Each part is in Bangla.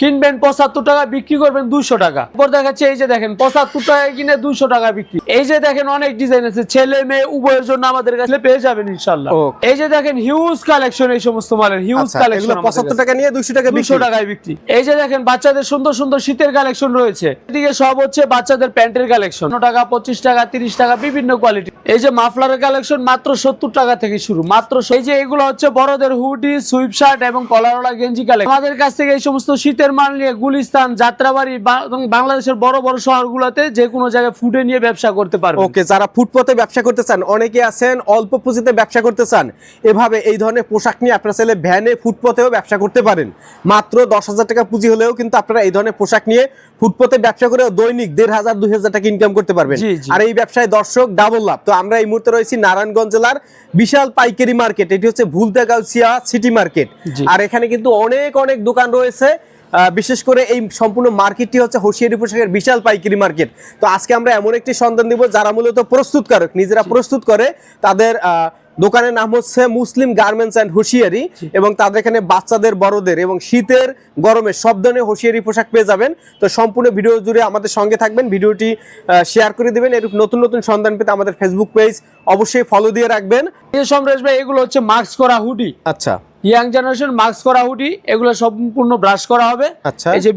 কিনবেন পঁচাত্তর টাকা বিক্রি করবেন দুইশো টাকা। এরপর দেখাচ্ছে এই যে দেখেন পঁচাত্তর টাকা কিনে দুইশো টাকা বিক্রি। এই যে দেখেন অনেক ডিজাইন আছে ছেলে মেয়ে উভয়ের জন্য আমাদের কাছে পেয়ে যাবেন ইনশাল্লাহ এই যে দেখেন হিউজ কালেকশন এই সমস্ত মালের হিউজ আচ্ছা কালেকশন পঁচাত্তর টাকা নিয়ে দুইশো টাকা দুশো বিক্রি। টাকায় বিক্রি। এই যে দেখেন বাচ্চাদের সুন্দর সুন্দর শীতের কালেকশন রয়েছে। এদিকে সব হচ্ছে বাচ্চাদের প্যান্টের কালেকশন টাকা পঁচিশ টাকা তিরিশ টাকা বিভিন্ন কোয়ালিটি এই যে মাফলারের কালেকশন মাত্র সত্তর টাকা থেকে শুরু মাত্র এই যে এগুলো হচ্ছে বড়দের হুডি সুইপ শার্ট এবং কলারওয়ালা গেঞ্জি কালেকশন আমাদের কাছ থেকে এই সমস্ত শীতের মাল নিয়ে গুলিস্তান যাত্রাবাড়ি এবং বাংলাদেশের বড় বড় শহরগুলোতে যে কোনো জায়গায় ফুডে নিয়ে ব্যবসা করতে পারবে ওকে যারা ফুটপথে ব্যবসা করতে চান অনেকে আছেন অল্প পুঁজিতে ব্যবসা করতে চান এভাবে এই ধরনের পোশাক নিয়ে আপনারা চাইলে ভ্যানে ফুটপথেও ব্যবসা করতে পারেন। মাত্র দশ হাজার টাকা পুঁজি হলেও কিন্তু আপনারা এই ধরনের পোশাক নিয়ে ফুটপথে ব্যবসা করে দৈনিক দেড় হাজার দুই হাজার টাকা ইনকাম করতে পারবেন। আর এই ব্যবসায় দর্শক ডাবল লাভ তো আমরা এই মুহূর্তে রয়েছি নারায়ণগঞ্জ জেলার বিশাল পাইকারি মার্কেট। এটি হচ্ছে ভুলতাগাউসিয়া সিটি মার্কেট। আর এখানে কিন্তু অনেক অনেক দোকান রয়েছে। বিশেষ করে এই সম্পূর্ণ মার্কেটটি হচ্ছে হোশিয়ারি পোশাকের বিশাল পাইকারি মার্কেট। তো আজকে আমরা এমন একটি সন্ধান দিব যারা মূলত প্রস্তুতকারক নিজেরা প্রস্তুত করে তাদের দোকানের নাম হচ্ছে মুসলিম গার্মেন্টস অ্যান্ড হুঁশিয়ারি এবং তাদের এখানে বাচ্চাদের বড়দের এবং শীতের গরমে সব ধরনের হুঁশিয়ারি পোশাক পেয়ে যাবেন। তো সম্পূর্ণ ভিডিও জুড়ে আমাদের সঙ্গে থাকবেন ভিডিওটি শেয়ার করে দিবেন। এরূপ নতুন নতুন সন্ধান পেতে আমাদের ফেসবুক পেজ অবশ্যই ফলো দিয়ে রাখবেন। সমরেশ ভাই এগুলো হচ্ছে মাস্ক করা হুডি। আচ্ছা। ইয়াং জেনারেশন মাস্ক করা হুডি এগুলো সম্পূর্ণ ব্রাশ করা হবে। আচ্ছা। এই যে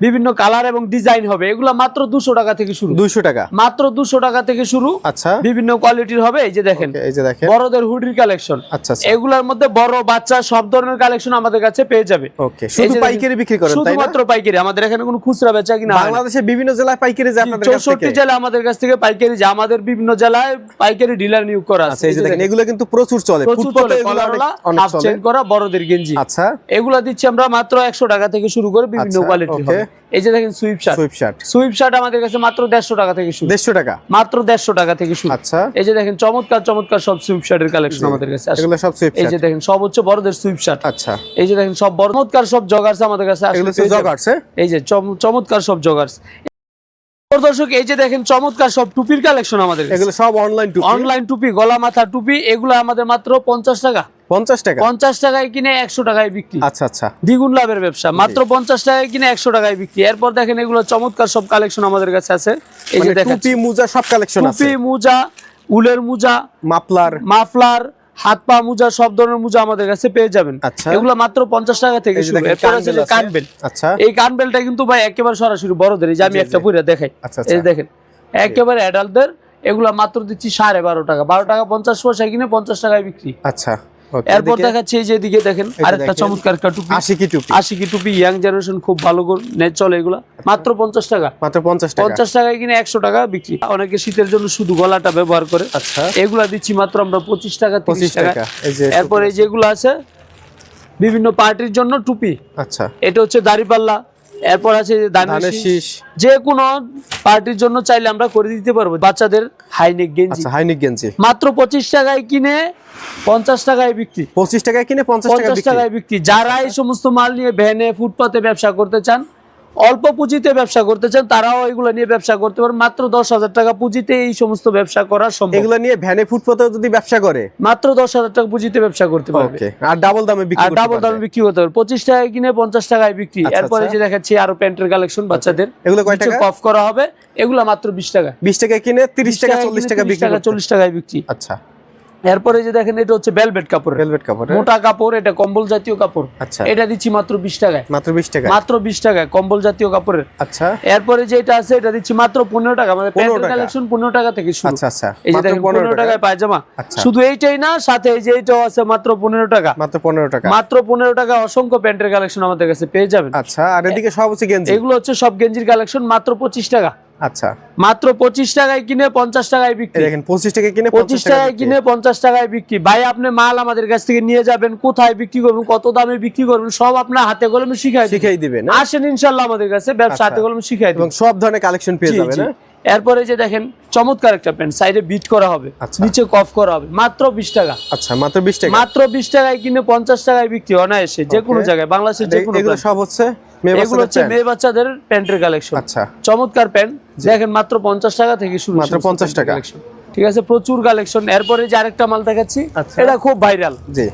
বিভিন্ন কালার এবং ডিজাইন হবে। এগুলো মাত্র দুশো টাকা থেকে শুরু। দুইশো টাকা। মাত্র দুশো টাকা থেকে শুরু। আচ্ছা। বিভিন্ন কোয়ালিটির হবে এই যে দেখেন। এই যে দেখেন। বড়দের হুডির কালেকশন। আচ্ছা আচ্ছা। এগুলোর মধ্যে বড় বাচ্চা সব ধরনের কালেকশন আমাদের কাছে পেয়ে যাবে। ওকে শুধু পাইকারি বিক্রি করেন শুধুমাত্র পাইকারি। আমাদের এখানে কোনো খুচরা বেচা কিনা না। বাংলাদেশের বিভিন্ন জেলায় পাইকারি যে আপনাদের কাছ চৌষট্টি থেকে জেলা আমাদের কাছ থেকে পাইকারি যে আমাদের বিভিন্ন জেলায় পাইকারি ডিলার নিয়োগ করা আছে। আচ্ছা এই যে দেখেন এগুলো কিন্তু প্রচুর চলে। ফুটপাতে এগুলো অনেক- চলে। করা বড়দের গেঞ্জি। আচ্ছা। এগুলা দিচ্ছি আমরা মাত্র একশো টাকা থেকে শুরু করে বিভিন্ন আচ্ছা, কোয়ালিটি okay. এই যে দেখেন sweatshirt sweatshirt sweatshirt আমাদের কাছে মাত্র দেড়শো টাকা থেকে শুরু। দেড়শো টাকা। মাত্র দেড়শো টাকা থেকে শুরু। আচ্ছা। এই যে দেখেন চমৎকার চমৎকার সব সুইপ শার্টের কালেকশন আমাদের কাছে আছে এগুলো সব সুইপ এই যে দেখেন সব হচ্ছে বড়দের সুইপ শার্ট আচ্ছা। এই যে দেখেন সব বড় চমৎকার সব জগার্স আমাদের কাছে আছে এগুলো জগার্স এই যে চমৎকার সব জগার্স দর্শক এই যে দেখেন চমৎকার সব টুপির কালেকশন আমাদের এগুলো সব অনলাইন টু অনলাইন টুপি গলা মাথা টুপি এগুলো আমাদের মাত্র পঞ্চাশ টাকা। পঞ্চাশ টাকা? পঞ্চাশ টাকায় কিনে একশো টাকায় বিক্রি। আচ্ছা আচ্ছা। দ্বিগুণ লাভের ব্যবসা। মাত্র পঞ্চাশ টাকায় কিনে একশো টাকায় বিক্রি। এরপর দেখেন এগুলো চমৎকার সব কালেকশন আমাদের কাছে আছে। এই যে মানে দেখেন টুপি মোজা সব কালেকশন আছে। টুপি মোজা উলের মোজা মাফলার। মাফলার হাত পা মোজা সব ধরনের মোজা আমাদের কাছে পেয়ে যাবেন। আচ্ছা। এগুলো মাত্র পঞ্চাশ টাকা থেকে শুরু। কানবেল আচ্ছা। এই কানবেলটা কিন্তু ভাই একেবারে সরাসরি বড়দের এই যে আমি একটা জি। দেখাই। আচ্ছা, এই আচ্ছা। দেখেন একেবারে অ্যাডাল্টদের এগুলা মাত্র দিচ্ছি সাড়ে বারো টাকা। বারো টাকা পঞ্চাশ পয়সা কিনে পঞ্চাশ টাকায় বিক্রি। আচ্ছা। এরপর দেখাচ্ছি এই যে এদিকে দেখেন আরেকটা চমৎকার একটা টুপি। আশিকি টুপি। আশিকি টুপি ইয়াং জেনারেশন খুব ভালো করে নে- চলে এগুলা। মাত্র পঞ্চাশ টাকা। মাত্র পঞ্চাশ টাকা। পঞ্চাশ টাকায় কিনে একশো টাকা বিক্রি। অনেকে শীতের জন্য শুধু গলাটা ব্যবহার করে। আচ্ছা। এগুলা দিচ্ছি মাত্র আমরা পঁচিশ টাকা পঁচিশ টাকা টাকা। এই যে এরপর এই যেগুলো আছে বিভিন্ন পার্টির জন্য টুপি। আচ্ছা। এটা হচ্ছে দাড়িপাল্লা। এরপর আছে ধানের শীষ। যে কোনো পার্টির জন্য চাইলে আমরা করে দিতে পারব। বাচ্চাদের হাইনেক গেঞ্জি। হাইনেক হাইনিক গেঞ্জি। মাত্র পঁচিশ টাকায় কিনে পঞ্চাশ টাকায় বিক্রি। পঁচিশ টাকায় কিনে পঞ্চাশ পঞ্চাশ টাকায় বিক্রি। যারা এই সমস্ত মাল নিয়ে ভ্যানে ফুটপাতে ব্যবসা করতে চান অল্প পুঁজিতে ব্যবসা করতে চান তারাও এগুলো নিয়ে ব্যবসা করতে পারেন মাত্র দশ হাজার টাকা পুঁজিতে এই সমস্ত ব্যবসা করা সম্ভব। এগুলো নিয়ে ভ্যানে ফুটপাতেও যদি ব্যবসা করে? মাত্র দশ হাজার টাকা পুঁজিতে ব্যবসা করতে পারবে। আর ডাবল দামে বিক্রি আর ডাবল দামে বিক্রি করতে পারবে। পঁচিশ টাকায় কিনে পঞ্চাশ টাকায় বিক্রি। আচ্ছা, এরপরে আচ্ছা। যে দেখাচ্ছি আরও প্যান্টের কালেকশন বাচ্চাদের। এগুলো কয় টাকা? কফ করা হবে। এগুলো মাত্র বিশ টাকা। বিশ টাকায় কিনে তিরিশ টাকা চল্লিশ টাকা বিক্রি টাকা চল্লিশ টাকায় বিক্রি। আচ্ছা। এরপরে যে দেখেন এটা হচ্ছে বেলভেট কাপড় ভেলভেট কাপড়? মোটা কাপড় এটা কম্বল জাতীয় কাপড়। আচ্ছা। এটা দিচ্ছি মাত্র বিশ টাকায়। মাত্র বিশ টাকা মাত্র বিশ টাকায় কম্বল জাতীয় কাপড়ের। আচ্ছা। এরপরে যেটা আছে এটা দিচ্ছি মাত্র পনেরো টাকা। মানে 15 প্যান্টের কালেকশন পনেরো টাকা থেকে শুরু। আচ্ছা আচ্ছা। এই যে দেখেন পনেরো পনেরো টাকা। টাকায় পায়জামা। আচ্ছা। শুধু এইটাই না সাথে এই যে এইটাও আছে মাত্র পনেরো টাকা। মাত্র পনেরো টাকা। মাত্র পনেরো টাকা অসংখ্য প্যান্টের কালেকশন আমাদের কাছে পেয়ে যাবেন। আচ্ছা আর এদিকে সব হচ্ছে গেঞ্জি। এগুলো হচ্ছে সব গেঞ্জির কালেকশন মাত্র পঁচিশ টাকা। আচ্ছা। মাত্র পঁচিশ টাকায় কিনে পঞ্চাশ টাকায় বিক্রি। দেখেন পঁচিশ টাকায় কিনে পঁচিশ টাকায় কিনে পঞ্চাশ টাকায় বিক্রি। ভাই আপনি মাল আমাদের কাছ থেকে নিয়ে যাবেন কোথায় বিক্রি করবেন কত দামে বিক্রি করবেন সব আপনার হাতে কলমে শিখাই শিখাই দিবেন? আসেন ইনশাল্লাহ আমাদের কাছে ব্যবসা আচ্ছা। হাতে কলমে শিখাই এবং সব ধরনের কালেকশন পেয়ে যাবেন হ্যাঁ? এরপরে যে দেখেন চমৎকার একটা প্যান্ট সাইডে বিট করা হবে আচ্ছা। নিচে কফ করা হবে মাত্র বিশ টাকা। আচ্ছা মাত্র বিশ টাকা? মাত্র বিশ টাকায় কিনে পঞ্চাশ টাকায় বিক্রি অনায়াসে যে কোনো জায়গায় বাংলাদেশের যে কোনো সব হচ্ছে এগুলো হচ্ছে মেয়ে বাচ্চাদের প্যান্টের কালেকশন আচ্ছা। চমৎকার প্যান্ট দেখেন মাত্র পঞ্চাশ টাকা থেকে শুরু মাত্র সমস্ত 50 প্যান্টের টাকা। ঠিক আছে প্রচুর কালেকশন এরপরে যে আরেকটা মাল দেখাচ্ছি আচ্ছা। এটা খুব ভাইরাল জি।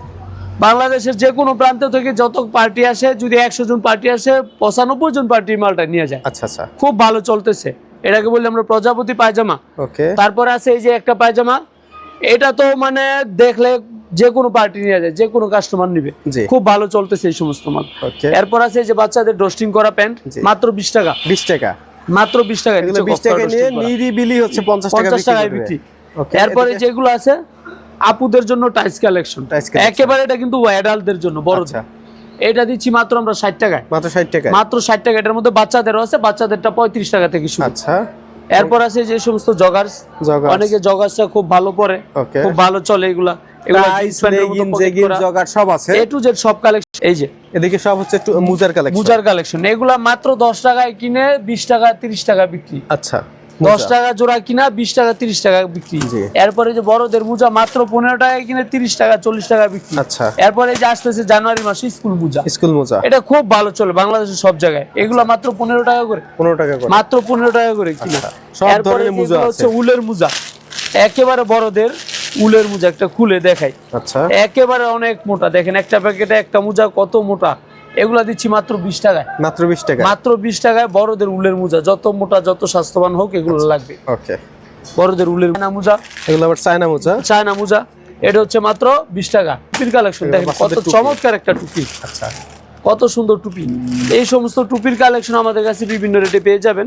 বাংলাদেশের যে কোনো প্রান্ত থেকে যত পার্টি আসে যদি একশো জন পার্টি আসে পঁচানব্বই জন পার্টি মালটা নিয়ে যায়। আচ্ছা আচ্ছা। খুব ভালো চলতেছে। এটাকে বলি আমরা প্রজাপতি পায়জামা। ওকে। তারপরে আছে এই যে একটা পায়জামা। এটা তো মানে দেখলে যে কোনো পার্টি নিয়ে যায় যে কোনো কাস্টমার নিবে। খুব ভালো চলতেছে এই সমস্ত মাল। এরপর আছে এই যে বাচ্চাদের ডোস্টিং করা প্যান্ট মাত্র বিশ টাকা। বিশ টাকা। মাত্র বিশ টাকা বিশ টাকা নিয়ে নিরিবিলি হচ্ছে পঞ্চাশ টাকা বিক্রি ওকে এরপরে যেগুলো আছে আপুদের জন্য টাইস কালেকশন। একেবারে এটা কিন্তু অ্যাডাল্টদের জন্য বড় এটা দিচ্ছি মাত্র আমরা ষাট টাকায়। মাত্র ষাট টাকা মাত্র ষাট টাকা এটার মধ্যে বাচ্চাদেরও আছে বাচ্চাদেরটা পঁয়ত্রিশ টাকা থেকে শুরু। আচ্ছা। এরপর আছে যে সমস্ত জগার্স জগার অনেকে জগার্সটা খুব ভালো পরে খুব ভালো চলে এগুলা। সব আছে। এ টু জেড সব কালেকশন এই যে। এদিকে সব হচ্ছে মুজার কালেকশন মুজার কালেকশন এগুলা মাত্র দশ টাকায় কিনে বিশ টাকা তিরিশ টাকা বিক্রি। আচ্ছা। দশ টাকা জোড়া কিনা বিশ টাকা তিরিশ টাকা বিক্রি। এরপরে যে বড়দের মোজা মাত্র পনেরো টাকায় কিনে তিরিশ টাকা চল্লিশ টাকা বিক্রি। আচ্ছা। এরপরে যে আসতেছে জানুয়ারি মাসে স্কুল মোজা। স্কুল মোজা। এটা খুব ভালো চলে বাংলাদেশের সব জায়গায়। এগুলা মাত্র পনেরো টাকা করে। পনেরো টাকা করে। মাত্র পনেরো টাকা করে কিনা। আচ্ছা, এরপরে মোজা হচ্ছে উলের মোজা। একেবারে বড়দের উলের মোজা একটা খুলে দেখাই। আচ্ছা। একেবারে অনেক মোটা। দেখেন একটা প্যাকেটে একটা মোজা কত মোটা। এগুলা দিচ্ছি মাত্র বিশ টাকায়। মাত্র বিশ টাকা মাত্র বিশ টাকায় বড়দের উলের মোজা। যত মোটা যত স্বাস্থ্যবান হোক এগুলো আচ্ছা। লাগবে। ওকে। বড়দের উলের মোজা। এগুলো আবার চায়না মোজা? চায়না মোজা। এটা হচ্ছে মাত্র বিশ টাকা। টুপির কালেকশন দেখেন কত চমৎকার একটা টুপি। আচ্ছা। কত সুন্দর টুপি। এই সমস্ত টুপির কালেকশন আমাদের কাছে বিভিন্ন রেটে পেয়ে যাবেন।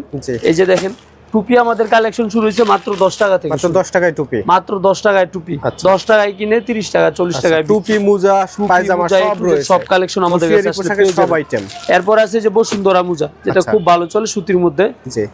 এই যে দেখেন টুপি আমাদের কালেকশন শুরু হয়েছে মাত্র দশ টাকা থেকে মাত্র দশ টাকায় টুপি? মাত্র দশ টাকায় টুপি। আচ্ছা। দশ টাকায় কিনে তিরিশ টাকা চল্লিশ আচ্ছা, টাকায় টুপি মোজা পায়জামা সব কালেকশন আমাদের কাছে সব আইটেম এরপর আছে যে বসুন্ধরা মোজা যেটা আচ্ছা। খুব ভালো চলে সুতির মধ্যে।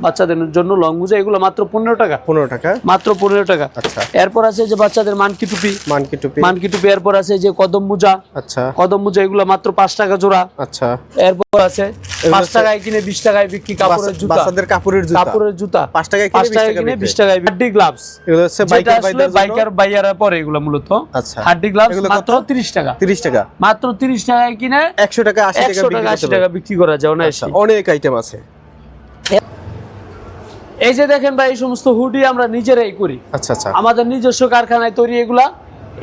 বাচ্চাদের জন্য লং মোজা এগুলো মাত্র পনেরো টাকা। পনেরো টাকা। মাত্র পনেরো টাকা। আচ্ছা। এরপর আছে যে বাচ্চাদের মানকি টুপি। মানকি টুপি। মানকি টুপি এরপর আছে যে কদম মোজা। আচ্ছা। কদম মোজা এগুলো মাত্র পাঁচ টাকা জোড়া। আচ্ছা। এরপর আছে পাঁচ টাকায় কিনে বিশ টাকায় বিক্রি কাপড়ের জুতা। বাচ্চাদের কাপড়ের জুতা। কাপড়ের জুতা। পাঁচ টাকায় কিনে বিশ টাকায় টাকা কিনে বিক্রি। বিশ টাকায় হাড্ডি গ্লাভস। এগুলো হচ্ছে বাইকার আসলে বাইকার বাইয়ারা পরে এগুলো মূলত। আচ্ছা। গ্লাভস মাত্র টাকা। টাকা। মাত্র তিরিশ টাকায় কিনে একশো টাকা আশি টাকা একশো বিক্রি টাকা করা যায় না আচ্ছা, অনেক আইটেম আছে। এই যে দেখেন ভাই এই সমস্ত হুডি আমরা নিজেরাই করি। আচ্ছা আচ্ছা। আমাদের নিজস্ব কারখানায় তৈরি এগুলা।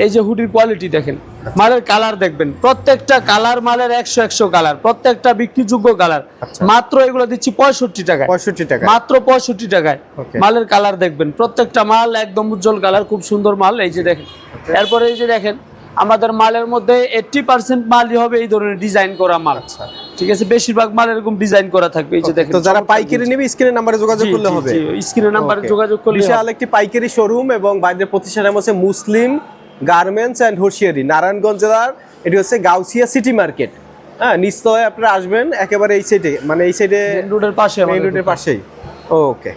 এই যে হুডির কোয়ালিটি দেখেন মালের কালার দেখবেন প্রত্যেকটা কালার মালের একশো একশো কালার প্রত্যেকটা বিক্রিযোগ্য কালার আচ্ছা। মাত্র এগুলো দিচ্ছি পঁয়ষট্টি টাকায়। পঁয়ষট্টি টাকা মাত্র পঁয়ষট্টি টাকায় মালের কালার দেখবেন প্রত্যেকটা মাল একদম উজ্জ্বল কালার খুব সুন্দর মাল এই যে দেখেন। এরপরে এই যে দেখেন আমাদের মালের মধ্যে এইটটি পার্সেন্ট মালই হবে এই ধরনের ডিজাইন করা মাল। আচ্ছা। ঠিক আছে বেশিরভাগ মাল এরকম ডিজাইন করা থাকবে এই যে দেখেন তো যারা পাইকারি নেবে স্ক্রিনের নাম্বারে যোগাযোগ করলে হবে। স্ক্রিনের নাম্বারে যোগাযোগ করলে বিশাল একটি পাইকারি শোরুম এবং বাইরের প্রতিষ্ঠান নাম হচ্ছে মুসলিম গার্মেন্টস অ্যান্ড হুঁশিয়ারি নারায়ণগঞ্জ জেলার এটি হচ্ছে গাউসিয়া সিটি মার্কেট। হ্যাঁ নিশ্চয় আপনারা আসবেন একেবারে এই সাইডে মানে এই সাইডে রোডের পাশে রোডের পাশেই ওকে